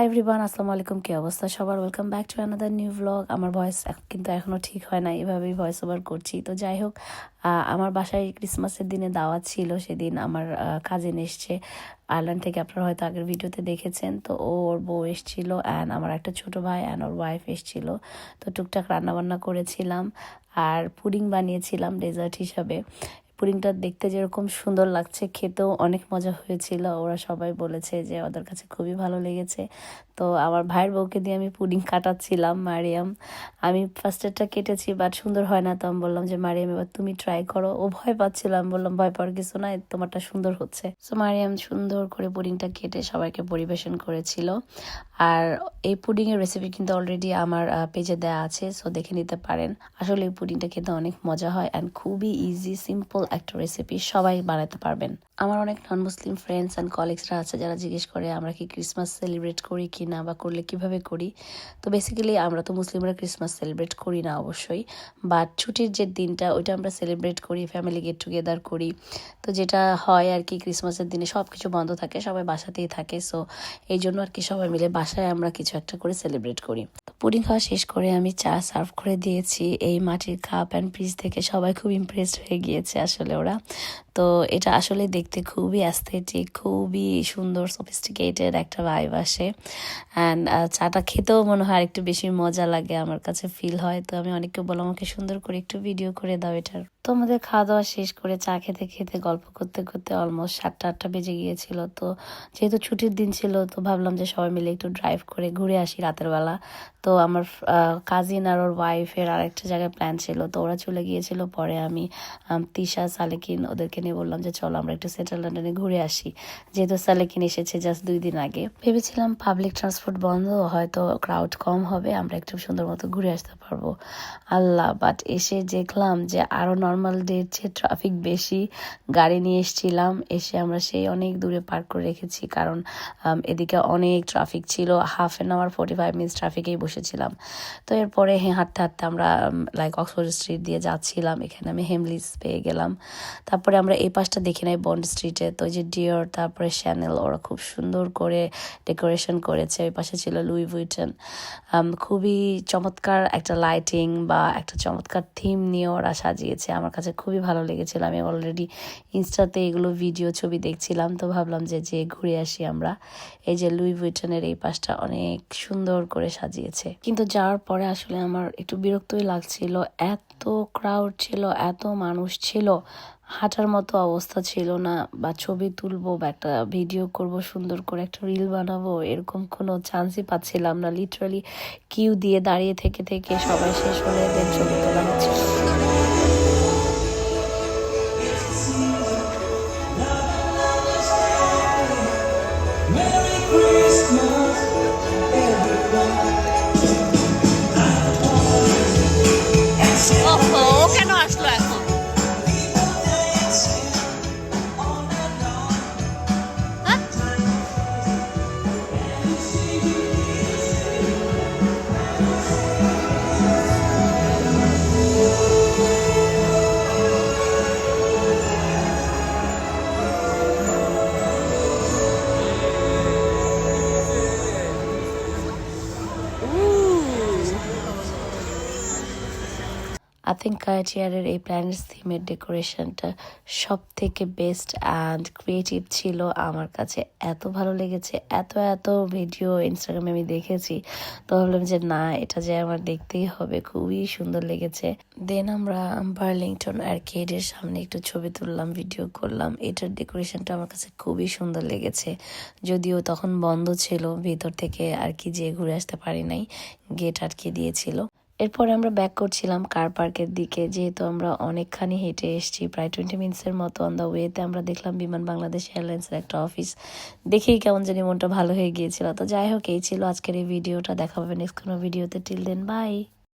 Hi everyone আসসালামু আলাইকুম, কি অবস্থা সবার? Welcome back to another new blog আমার ভয়েস কিন্তু এখনও ঠিক হয় না এভাবেই ভয়েস ওভার করছি। তো যাই হোক আমার বাসায় ক্রিসমাসের দিনে দাওয়াত ছিল, সেদিন আমার কাজিন এসছে আয়ারল্যান্ড থেকে, আপনারা হয়তো আগের ভিডিওতে দেখেছেন। তো ওর বউ এসছিল অ্যান্ড আমার একটা ছোট ভাই অ্যান্ড ওর ওয়াইফ এসছিল। তো টুকটাক রান্নাবান্না করেছিলাম আর পুডিং বানিয়েছিলাম ডেজার্ট হিসাবে। পুডিংটা দেখতে যেরকম সুন্দর লাগছে, খেতেও অনেক মজা হয়েছিল। ওরা সবাই বলেছে যে ওদের কাছে খুবই ভালো লেগেছে। তো আমার ভাইয়ের বউকে দিয়ে আমি পুডিং কাটাচ্ছিলাম, মারিয়াম। আমি ফার্স্টেরটা কেটেছি বাট সুন্দর হয় না। তো আমি বললাম যে, মারিয়াম, এবার তুমি ট্রাই করো। ও ভয় পাচ্ছিল। আমি বললাম, ভয় পাওয়ার কিছু না তোমারটা সুন্দর হচ্ছে। সো মারিয়াম সুন্দর করে পুডিংটা কেটে সবাইকে পরিবেশন করেছিল। আর এই পুডিংয়ের রেসিপি কিন্তু অলরেডি আমার পেজে দেওয়া আছে সো দেখে নিতে পারেন। আসলে এই পুডিংটা খেতে অনেক মজা হয় অ্যান্ড খুবই ইজি সিম্পল একটা রেসিপি সবাই বানাতে পারবেন। আমার অনেক নন মুসলিম ফ্রেন্ডস অ্যান্ড কলিগসরা আছে যারা জিজ্ঞেস করে আমরা কি ক্রিসমাস সেলিব্রেট করি কি না বা করলে কীভাবে করি। তো বেসিক্যালি আমরা তো মুসলিমরা ক্রিসমাস সেলিব্রেট করি না অবশ্যই। বাট ছুটির যে দিনটা, ওইটা আমরা সেলিব্রেট করি ফ্যামিলি গেট টুগেদার করি। তো যেটা হয় আর কি ক্রিসমাসের দিনে সব কিছু বন্ধ থাকে, সবাই বাসাতেই থাকে। সো এই জন্য আর কি সবাই মিলে বাসায় আমরা কিছু একটা করে সেলিব্রেট করি। তো পুডিং খাওয়া শেষ করে আমি চা সার্ভ করে দিয়েছি। এই মাটির কাপ অ্যান্ড পিস থেকে সবাই খুব ইমপ্রেসড হয়ে গিয়েছে আসলে ওরা। তো এটা আসলে দেখতে খুবই অ্যাস্থেটিক খুবই সুন্দর সফিস্টিকেটেড একটা ভাইব আসে। অ্যান্ড চাটা খেতেও মনে হয় একটু বেশি মজা লাগে, আমার কাছে ফিল হয়। তো আমি অনেককে বললাম, আমাকে সুন্দর করে একটু ভিডিও করে দাও এটার। তো আমাদের খাওয়া দাওয়া শেষ করে চা খেতে খেতে, গল্প করতে করতে অলমোস্ট সাতটা, আটটা বেজে গিয়েছিল। তো যেহেতু ছুটির দিন ছিল, তো ভাবলাম যে সবাই মিলে একটু ড্রাইভ করে ঘুরে আসি রাতের বেলা। তো আমার কাজিন আর ওর ওয়াইফের আর একটা জায়গায় প্ল্যান ছিল। তো ওরা চলে গিয়েছিল। পরে আমি তিশা, সালেকিন ওদেরকে নিয়ে বললাম যে, চলো আমরা একটু সেন্ট্রাল লন্ডনে ঘুরে আসি। যেহেতু সালেকিন এসেছে জাস্ট দুই দিন আগে। ভেবেছিলাম পাবলিক ট্রান্সপোর্ট বন্ধ, হয়তো ক্রাউড কম হবে, আমরা একটু সুন্দর মতো ঘুরে আসতে পারব। আল্লাহ বাট এসে দেখলাম যে আরও নর্মাল ডের চেয়ে ট্রাফিক বেশি, গাড়ি নিয়ে এসেছিলাম, এসে আমরা সেই অনেক দূরে পার্ক করে রেখেছি কারণ এদিকে অনেক ট্রাফিক ছিল half an hour forty five minutes ট্রাফিকেই বসেছিলাম। তো এরপরে হাঁটতে হাঁটতে আমরা লাইক অক্সফোর্ড স্ট্রিট দিয়ে যাচ্ছিলাম, এখানে আমি হেমলিস পেয়ে গেলাম। তারপরে আমরা এই পাশটা দেখি নাই বন্ড স্ট্রিটে তো যে ডিওর তারপরে শ্যানেল ওরা খুব সুন্দর করে ডেকোরেশন করেছে, ওই পাশে ছিল লুই বুইটন খুবই চমৎকার একটা লাইটিং বা একটা চমৎকার থিম নিয়ে ওরা সাজিয়েছে আমার কাছে খুবই ভালো লেগেছিল। আমি অলরেডি ইনস্টাতে এগুলো ভিডিও ছবি দেখছিলাম, তো ভাবলাম যে যে ঘুরে আসি আমরা। এই যে লুই বুইটনের এই পাশটা অনেক সুন্দর করে সাজিয়েছে। কিন্তু যাওয়ার পরে আসলে আমার একটু বিরক্তই লাগছিল। এত ক্রাউড ছিল, এত মানুষ ছিল, হাঁটার মতো অবস্থা ছিল না। বা ছবি তুলবো, বা একটা ভিডিও করব, সুন্দর করে একটা রিল বানাবো, এরকম কোনো চান্সই পাচ্ছিলাম না। লিটারালি কিউ দিয়ে দাঁড়িয়ে থেকে থেকে সবাই শেষ হলে ছবি তোলা হচ্ছিল থিঙ্ক কায়াচিয়ারের এই প্ল্যানেটস থিমের ডেকোরেশনটা সব থেকে বেস্ট অ্যান্ড ক্রিয়েটিভ ছিল আমার কাছে। এত ভালো লেগেছে, এত এত ভিডিও ইনস্টাগ্রামে আমি দেখেছি। তো ভাবলাম যে না, এটা যে আমার দেখতেই হবে, খুবই সুন্দর লেগেছে। দেন আমরা বার্লিংটন আর্কেডের সামনে একটু ছবি তুললাম ভিডিও করলাম। এটার ডেকোরেশনটা আমার কাছে খুবই সুন্দর লেগেছে। যদিও তখন বন্ধ ছিল, ভিতর থেকে আর কি যেয়ে ঘুরে আসতে পারি নাই গেট আটকে দিয়েছিল। এরপরে আমরা ব্যাক করছিলাম কার পার্কের দিকে। যেহেতু আমরা অনেকখানি হেঁটে এসেছি, প্রায় টোয়েন্টি মিনিটসের মতো অন দ্য ওয়েতে আমরা দেখলাম বিমান বাংলাদেশ এয়ারলাইন্সের একটা অফিস দেখেই কেমন জানি মনটা ভালো হয়ে গিয়েছিল। তো যাই হোক, এই ছিল আজকের এই ভিডিওটা দেখা হবে নেক্সট কোনো ভিডিওতে টিল দেন বাই